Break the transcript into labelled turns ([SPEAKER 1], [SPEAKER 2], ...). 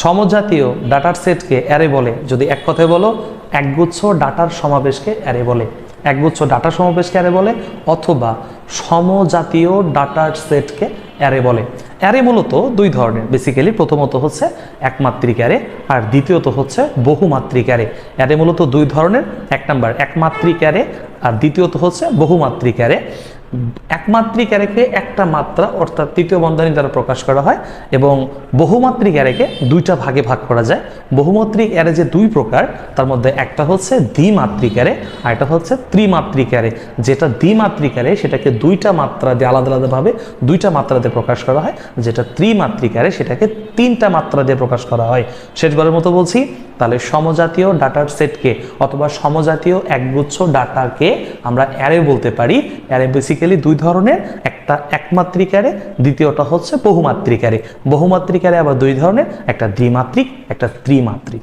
[SPEAKER 1] সমজাতীয় ডাটার সেটকে অ্যারে বলে। যদি এক কথায় বলো, একগুচ্ছ ডাটার সমাবেশকে অ্যারে বলে। একগুচ্ছ ডাটা সমাবেশকে অ্যারে বলে অথবা সমজাতীয় ডাটার সেটকে অ্যারে বলে। অ্যারে মূলত দুই ধরনের। বেসিক্যালি প্রথমত হচ্ছে একমাত্রিক অ্যারে আর দ্বিতীয়ত হচ্ছে বহুমাত্রিক অ্যারে অ্যারে মূলত দুই ধরনের। এক নাম্বার একমাত্রিক অ্যারে আর দ্বিতীয়ত হচ্ছে বহুমাত্রিক অ্যারে একমাত্রিক অ্যারেকে একটা মাত্রা, অর্থাৎ তৃতীয় বন্ধনী দ্বারা প্রকাশ করা হয় এবং বহুমাত্রিক অ্যারেকে দুইটা ভাগে ভাগ করা যায়। বহুমাত্রিক অ্যারে যে দুই প্রকার, তার মধ্যে একটা হচ্ছে দ্বিমাত্রিক অ্যারে আর একটা হচ্ছে ত্রিমাত্রিক অ্যারে। যেটা দ্বিমাত্রিক অ্যারে, সেটাকে দুইটা মাত্রা দিয়ে আলাদা আলাদাভাবে দুইটা মাত্রা দিয়ে প্রকাশ করা হয়। যেটা ত্রিমাত্রিক অ্যারে, সেটাকে তিনটা মাত্রা দিয়ে প্রকাশ করা হয়। শেষবারের মতো বলছি, তাহলে সমজাতীয় ডাটার সেটকে অথবা সমজাতীয় একগুচ্ছ ডাটাকে আমরা অ্যারে বলতে পারি। অ্যারে বেসিক্যালি দুই ধরনের, একটা একমাত্রিক অ্যারে দ্বিতীয়টা হচ্ছে বহুমাত্রিক অ্যারে বহুমাত্রিক অ্যারে আবার দুই ধরনের, একটা দ্বিমাত্রিক, একটা ত্রিমাত্রিক।